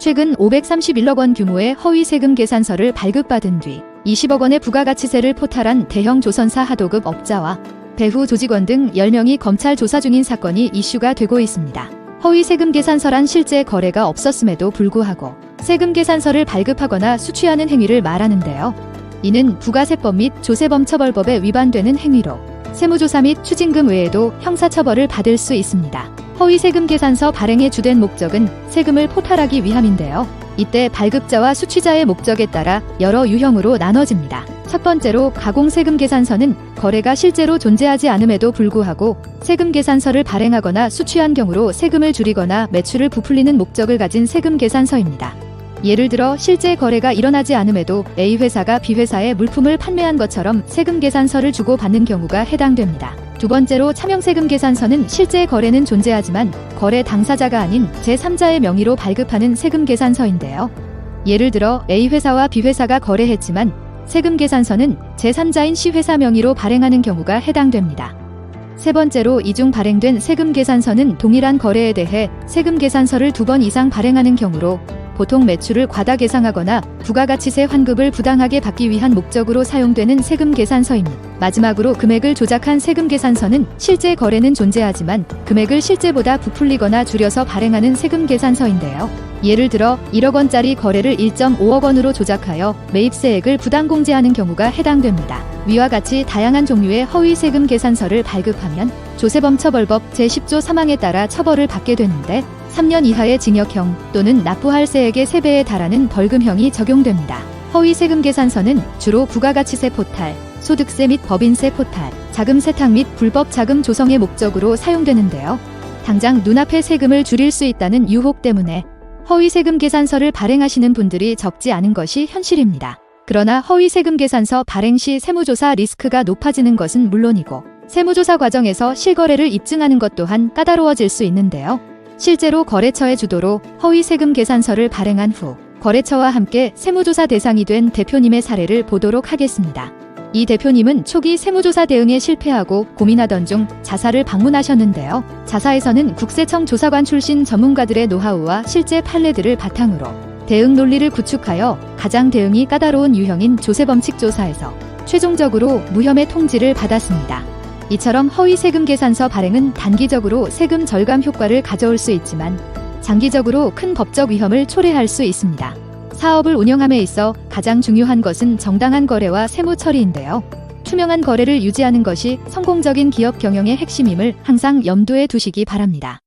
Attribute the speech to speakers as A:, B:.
A: 최근 531억 원 규모의 허위 세금 계산서를 발급받은 뒤 20억 원의 부가가치세를 포탈한 대형 조선사 하도급 업자와 배후 조직원 등 10명이 검찰 조사 중인 사건이 이슈가 되고 있습니다. 허위 세금 계산서란 실제 거래가 없었음에도 불구하고 세금 계산서를 발급하거나 수취하는 행위를 말하는데요. 이는 부가세법 및 조세범 처벌법에 위반되는 행위로 세무조사 및 추징금 외에도 형사처벌을 받을 수 있습니다. 허위 세금 계산서 발행의 주된 목적은 세금을 포탈하기 위함인데요. 이때 발급자와 수취자의 목적에 따라 여러 유형으로 나눠집니다. 첫 번째로 가공세금 계산서는 거래가 실제로 존재하지 않음에도 불구하고 세금 계산서를 발행하거나 수취한 경우로 세금을 줄이거나 매출을 부풀리는 목적을 가진 세금 계산서입니다. 예를 들어 실제 거래가 일어나지 않음에도 A 회사가 B 회사에 물품을 판매한 것처럼 세금 계산서를 주고 받는 경우가 해당됩니다. 두 번째로 차명세금 계산서는 실제 거래는 존재하지만 거래 당사자가 아닌 제3자의 명의로 발급하는 세금 계산서인데요. 예를 들어 A 회사와 B 회사가 거래했지만 세금 계산서는 제3자인 C 회사 명의로 발행하는 경우가 해당됩니다. 세 번째로 이중 발행된 세금 계산서는 동일한 거래에 대해 세금 계산서를 두 번 이상 발행하는 경우로 보통 매출을 과다 계상하거나 부가가치세 환급을 부당하게 받기 위한 목적으로 사용되는 세금 계산서입니다. 마지막으로 금액을 조작한 세금 계산서는 실제 거래는 존재하지만 금액을 실제보다 부풀리거나 줄여서 발행하는 세금 계산서인데요. 예를 들어 1억 원짜리 거래를 1.5억 원으로 조작하여 매입세액을 부당 공제하는 경우가 해당됩니다. 위와 같이 다양한 종류의 허위 세금 계산서를 발급하면 조세범 처벌법 제10조 3항에 따라 처벌을 받게 되는데 3년 이하의 징역형 또는 납부할 세액의 3배에 달하는 벌금형이 적용됩니다. 허위 세금 계산서는 주로 부가가치세 포탈, 소득세 및 법인세 포탈, 자금 세탁 및 불법 자금 조성의 목적으로 사용되는데요. 당장 눈앞의 세금을 줄일 수 있다는 유혹 때문에 허위 세금 계산서를 발행하시는 분들이 적지 않은 것이 현실입니다. 그러나 허위 세금 계산서 발행 시 세무조사 리스크가 높아지는 것은 물론이고 세무조사 과정에서 실거래를 입증하는 것 또한 까다로워질 수 있는데요. 실제로 거래처의 주도로 허위 세금 계산서를 발행한 후 거래처와 함께 세무조사 대상이 된 대표님의 사례를 보도록 하겠습니다. 이 대표님은 초기 세무조사 대응에 실패하고 고민하던 중 자사를 방문하셨는데요. 자사에서는 국세청 조사관 출신 전문가들의 노하우와 실제 판례들을 바탕으로 대응 논리를 구축하여 가장 대응이 까다로운 유형인 조세 범칙 조사에서 최종적으로 무혐의 통지를 받았습니다. 이처럼 허위 세금 계산서 발행은 단기적으로 세금 절감 효과를 가져올 수 있지만 장기적으로 큰 법적 위험을 초래할 수 있습니다. 사업을 운영함에 있어 가장 중요한 것은 정당한 거래와 세무 처리인데요. 투명한 거래를 유지하는 것이 성공적인 기업 경영의 핵심임을 항상 염두에 두시기 바랍니다.